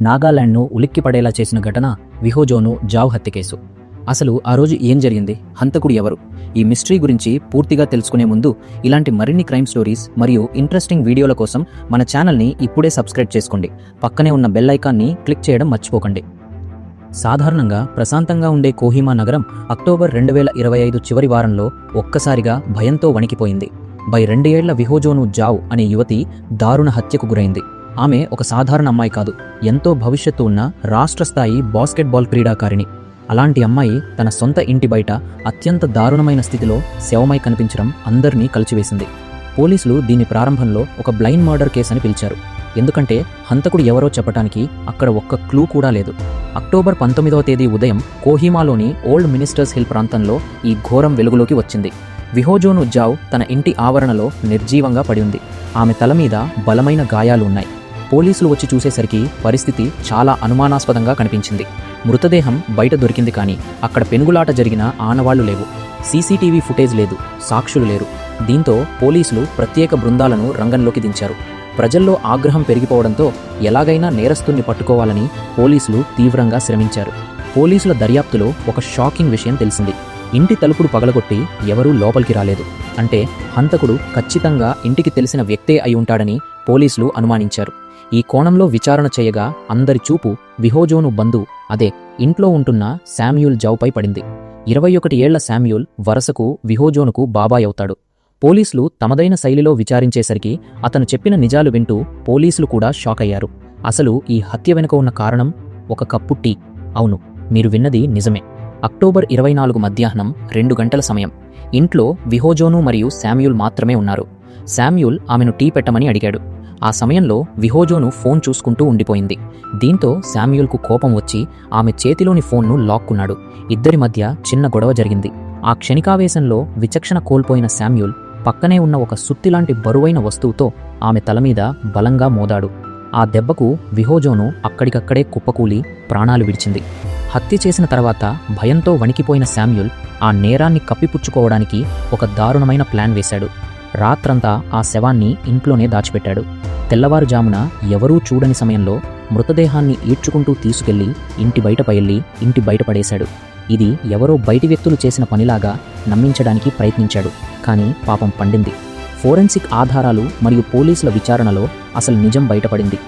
నాగాలాండ్ను ఉలిక్కిపడేలా చేసిన ఘటన విహోజోను జావ్ హత్య కేసు. అసలు ఆ రోజు ఏం జరిగింది? హంతకుడు ఎవరు? ఈ మిస్టరీ గురించి పూర్తిగా తెలుసుకునే ముందు ఇలాంటి మరిన్ని క్రైమ్ స్టోరీస్ మరియు ఇంట్రెస్టింగ్ వీడియోల కోసం మన ఛానల్ని ఇప్పుడే సబ్స్క్రైబ్ చేసుకోండి. పక్కనే ఉన్న బెల్ ఐకాన్ని క్లిక్ చేయడం మర్చిపోకండి. సాధారణంగా ప్రశాంతంగా ఉండే కోహిమా నగరం అక్టోబర్ రెండు వేల ఇరవై ఐదు చివరి వారంలో ఒక్కసారిగా భయంతో వణికిపోయింది. బై రెండేళ్ళ విహోజోను జావ్ అనే యువతి దారుణ హత్యకు గురైంది. ఆమె ఒక సాధారణ అమ్మాయి కాదు. ఎంతో భవిష్యత్తు ఉన్న రాష్ట్ర స్థాయి బాస్కెట్బాల్ క్రీడాకారిణి. అలాంటి అమ్మాయి తన సొంత ఇంటి బయట అత్యంత దారుణమైన స్థితిలో శవమై కనిపించడం అందరినీ కలిచివేసింది. పోలీసులు దీని ప్రారంభంలో ఒక బ్లైండ్ మర్డర్ కేసు అని పిలిచారు. ఎందుకంటే హంతకుడు ఎవరో చెప్పటానికి అక్కడ ఒక్క క్లూ కూడా లేదు. అక్టోబర్ పంతొమ్మిదవ తేదీ ఉదయం కోహిమాలోని ఓల్డ్ మినిస్టర్స్ హిల్ ప్రాంతంలో ఈ ఘోరం వెలుగులోకి వచ్చింది. విహోజోను జావ్ తన ఇంటి ఆవరణలో నిర్జీవంగా పడి ఉంది. ఆమె తల మీద బలమైన గాయాలు ఉన్నాయి. పోలీసులు వచ్చి చూసేసరికి పరిస్థితి చాలా అనుమానాస్పదంగా కనిపించింది. మృతదేహం బయట దొరికింది కానీ అక్కడ పెనుగులాట జరిగిన ఆనవాళ్ళు లేవు. సీసీటీవీ ఫుటేజ్ లేదు సాక్షులు లేరు. దీంతో పోలీసులు ప్రత్యేక బృందాలను రంగంలోకి దించారు. ప్రజల్లో ఆగ్రహం పెరిగిపోవడంతో ఎలాగైనా నేరస్తుల్ని పట్టుకోవాలని పోలీసులు తీవ్రంగా శ్రమించారు. పోలీసుల దర్యాప్తులో ఒక షాకింగ్ విషయం తెలిసింది. ఇంటి తలుపుడు పగలగొట్టి ఎవరూ లోపలికి రాలేదు. అంటే హంతకుడు ఖచ్చితంగా ఇంటికి తెలిసిన వ్యక్తే అయి ఉంటాడని పోలీసులు అనుమానించారు. ఈ కోణంలో విచారణ చేయగా అందరి చూపు విహోజోను బంధు అదే ఇంట్లో ఉంటున్న శామ్యూల్ జౌపై పడింది. ఇరవై ఒకటి ఏళ్ళ శామ్యూల్ వరసకు విహోజోనుకు బాబాయ్ అవుతాడు. పోలీసులు తమదైన శైలిలో విచారించేసరికి అతను చెప్పిన నిజాలు వింటూ పోలీసులు కూడా షాక్ అయ్యారు. అసలు ఈ హత్య వెనుక ఉన్న కారణం? ఒక కప్పు టీ. అవును మీరు విన్నది నిజమే. అక్టోబర్ ఇరవై నాలుగు మధ్యాహ్నం రెండు గంటల సమయం. ఇంట్లో విహోజోను మరియు శామ్యూల్ మాత్రమే ఉన్నారు. శామ్యూల్ ఆమెను టీ పెట్టమని అడిగాడు. ఆ సమయంలో విహోజోను ఫోన్ చూసుకుంటూ ఉండిపోయింది. దీంతో శామ్యూల్కు కోపం వచ్చి ఆమె చేతిలోని ఫోన్ను లాక్కున్నాడు. ఇద్దరి మధ్య చిన్న గొడవ జరిగింది. ఆ క్షణికావేశంలో విచక్షణ కోల్పోయిన శామ్యూల్ పక్కనే ఉన్న ఒక సుత్తిలాంటి బరువైన వస్తువుతో ఆమె తల మీద బలంగా మోదాడు. ఆ దెబ్బకు విహోజోను అక్కడికక్కడే కుప్పకూలి ప్రాణాలు విడిచింది. హత్య చేసిన తర్వాత భయంతో వణికిపోయిన శామ్యుల్ ఆ నేరాన్ని కప్పిపుచ్చుకోవడానికి ఒక దారుణమైన ప్లాన్ వేశాడు. రాత్రంతా ఆ శవాన్ని ఇంట్లోనే దాచిపెట్టాడు. తెల్లవారుజామున ఎవరూ చూడని సమయంలో మృతదేహాన్ని ఈడ్చుకుంటూ తీసుకెళ్ళి ఇంటి బయట పయల్లి ఇంటి బయట పడేశాడు. ఇది ఎవరో బయటి వ్యక్తులు చేసిన పనిలాగా నమ్మించడానికి ప్రయత్నించాడు కానీ పాపం పండింది. ఫోరెన్సిక్ ఆధారాలు మరియు పోలీసుల విచారణలో అసలు నిజం బయటపడింది.